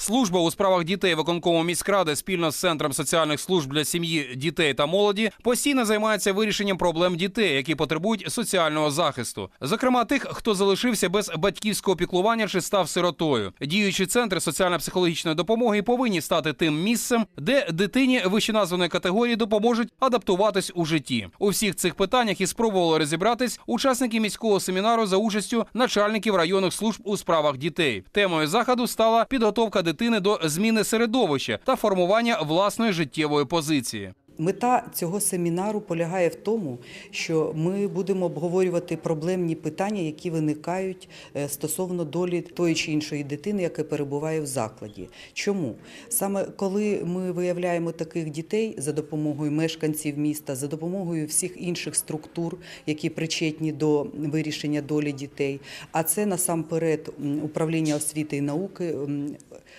Служба у справах дітей виконкому міськради спільно з центром соціальних служб для сім'ї, дітей та молоді постійно займається вирішенням проблем дітей, які потребують соціального захисту, зокрема тих, хто залишився без батьківського піклування чи став сиротою. Діючі центри соціально-психологічної допомоги повинні стати тим місцем, де дитині вищеназваної категорії допоможуть адаптуватись у житті. У всіх цих питаннях і спробували розібратись учасники міського семінару за участю начальників районних служб у справах дітей. Темою заходу стала підготовка дитини до зміни середовища та формування власної життєвої позиції. Мета цього семінару полягає в тому, що ми будемо обговорювати проблемні питання, які виникають е, стосовно долі тої чи іншої дитини, яка перебуває в закладі. Чому саме коли ми виявляємо таких дітей за допомогою мешканців міста, за допомогою всіх інших структур, які причетні до вирішення долі дітей, а це насамперед управління освіти і науки,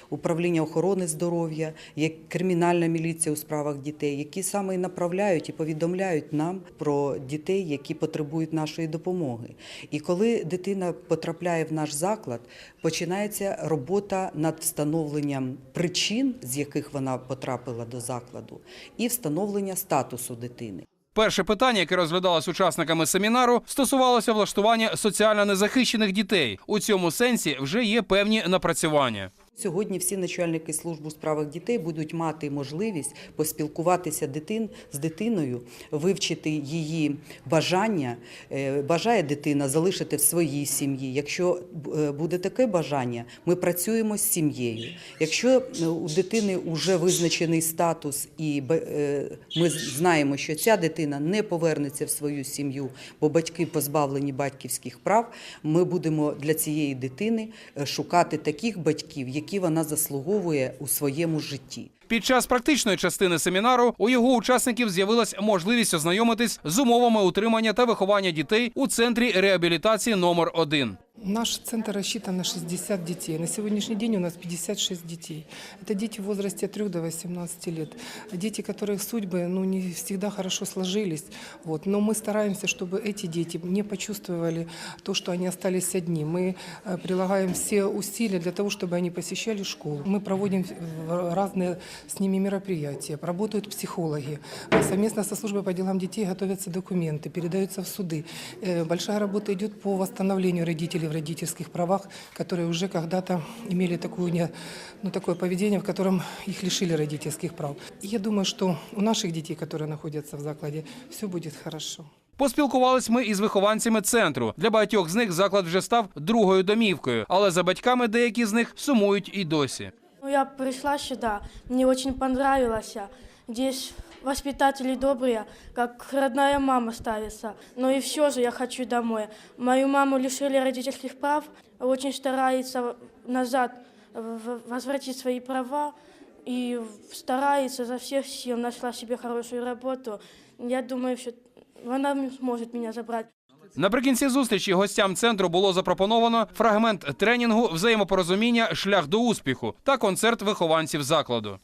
управління охорони здоров'я, як кримінальна міліція у справах дітей, які саме направляють і повідомляють нам про дітей, які потребують нашої допомоги. І коли дитина потрапляє в наш заклад, починається робота над встановленням причин, з яких вона потрапила до закладу, і встановлення статусу дитини. Перше питання, яке розглядалось учасниками семінару, стосувалося влаштування соціально незахищених дітей. У цьому сенсі вже є певні напрацювання. Сьогодні всі начальники служб у справах дітей будуть мати можливість поспілкуватися дитин з дитиною, вивчити її бажання. Е, Бажає дитина залишити в своїй сім'ї. Якщо е, буде таке бажання, ми працюємо з сім'єю. Якщо е, у дитини вже визначений статус, і ми знаємо, що ця дитина не повернеться в свою сім'ю, бо батьки позбавлені батьківських прав, ми будемо для цієї дитини шукати таких батьків, які вона заслуговує у своєму житті. Під час практичної частини семінару у його учасників з'явилась можливість ознайомитись з умовами утримання та виховання дітей у центрі реабілітації номер 1 Наш центр рассчитан на 60 детей. На сегодняшний день у нас 56 детей. Это дети в возрасте от 3 до 18 лет. Дети, которых судьбы ну, не всегда хорошо сложились. Вот. Но мы стараемся, чтобы эти дети не почувствовали то, что они остались одни. Мы э, прилагаем все усилия для того, чтобы они посещали школу. Мы проводим э, разные с ними мероприятия. Работают психологи. Совместно со службой по делам детей готовятся документы, передаются в суды. Э, Большая работа идет по восстановлению родителей в родительских правах, которые уже когда-то имели такую не, ну, такое поведение, в котором их лишили родительских прав. И я думаю, что у наших детей, которые находятся в закладе, все будет хорошо. Поспілкувались ми із вихованцями центру. Для багатьох з них заклад вже став другою домівкою, але за батьками деякі з них сумують і досі. Ну, я пришла сюда, мне очень понравилось. Здесь воспитатели добрые, как родная мама ставится. Но и все же я хочу домой. Мою маму лишили родительских прав, очень старается назад возвратить свои права и старается за всех сил, нашла себе хорошую работу. Я думаю, что она сможет меня забрать. Наприкінці зустрічі гостям центру було запропоновано фрагмент тренінгу взаємопорозуміння Шлях до успіху та концерт вихованців закладу.